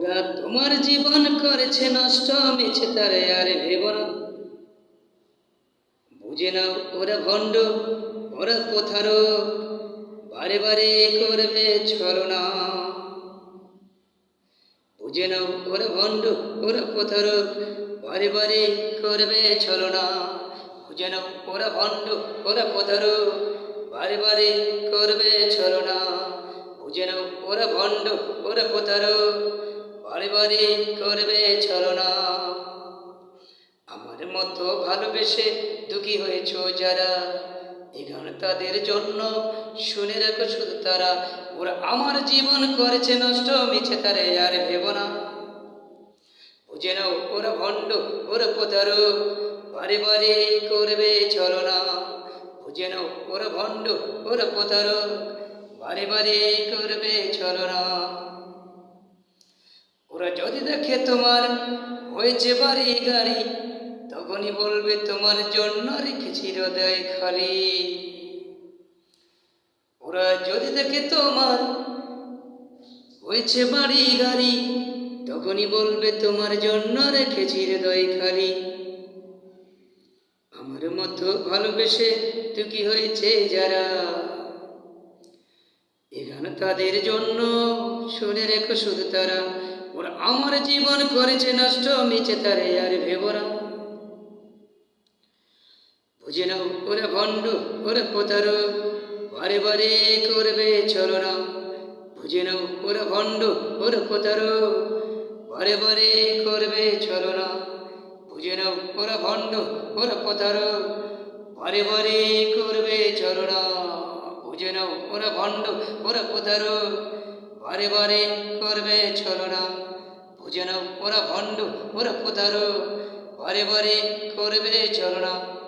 ওরা তোমার জীবন করেছে নষ্ট, মিছে তারে আর ভেব না। বুঝে নাও ওরা ভণ্ড, ওরা কোথারো বারে বারে করবে ছলনা। বুঝে নাও ওরা ভণ্ড, ওরা কোথারো বারে বারে করবে ছলনা। বুঝে নাও ওরা ভণ্ড, ওরা কোথারো বারে বারে করবে ছলনা। বুঝে নাও ওরা ভণ্ড, ওরা কোথারো বারে বারে করবে ছলনা আমার মতো ভালোবেসে দুঃখী হয়েছ যারা, এই গান তাদের জন্য শুনে রাখো শুধু তারা। ওরা আমার জীবন করেছে, নষ্ট মিছে তারে আর ভেব না। বুঝে নাও, ওরা ভণ্ড, ওরা প্রতারো বারে বারে করবে ছলনা বুঝে নাও, ওরা ভণ্ড, ওরা প্রতারো বারে বারে করবে ছলনা ওরা যদি দেখে তোমার হয়েছে বাড়ি গাড়ি, তখনই বলবে, তোমার জন্য রেখেছি হৃদয় খালি। ওরা যদি দেখে তোমার হয়েছে বাড়ি গাড়ি, তখনই বলবে, তোমার জন্য রেখেছি হৃদয় খালি। আমার মতো ভালোবেসে দুঃখী হয়েছে যারা এখানে তাদের জন্য শুনে রেখো শুধু তারা। ওরা আমার জীবন করেছে নষ্ট, মিছে তারে আর ভেবরা বুঝে নাও, ওরা ভণ্ড, ওরা প্রতারো বারে বারে করবে, চলো না। বুঝে নাও, ওরা ভণ্ড, ওরা প্রতারো বারে বারে করবে, চলো না। বুঝে নাও, ওরা ভণ্ড, ওরা প্রতারো বারে বারে করবে, চলো না। বুঝে নাও, ওরা ভণ্ড, ওরা প্রতারো বারে বারে করবে ছলনা বুঝে নাও, ওরা ভণ্ড, ওরা প্রতারক। বারে বারে করবে, চলো না।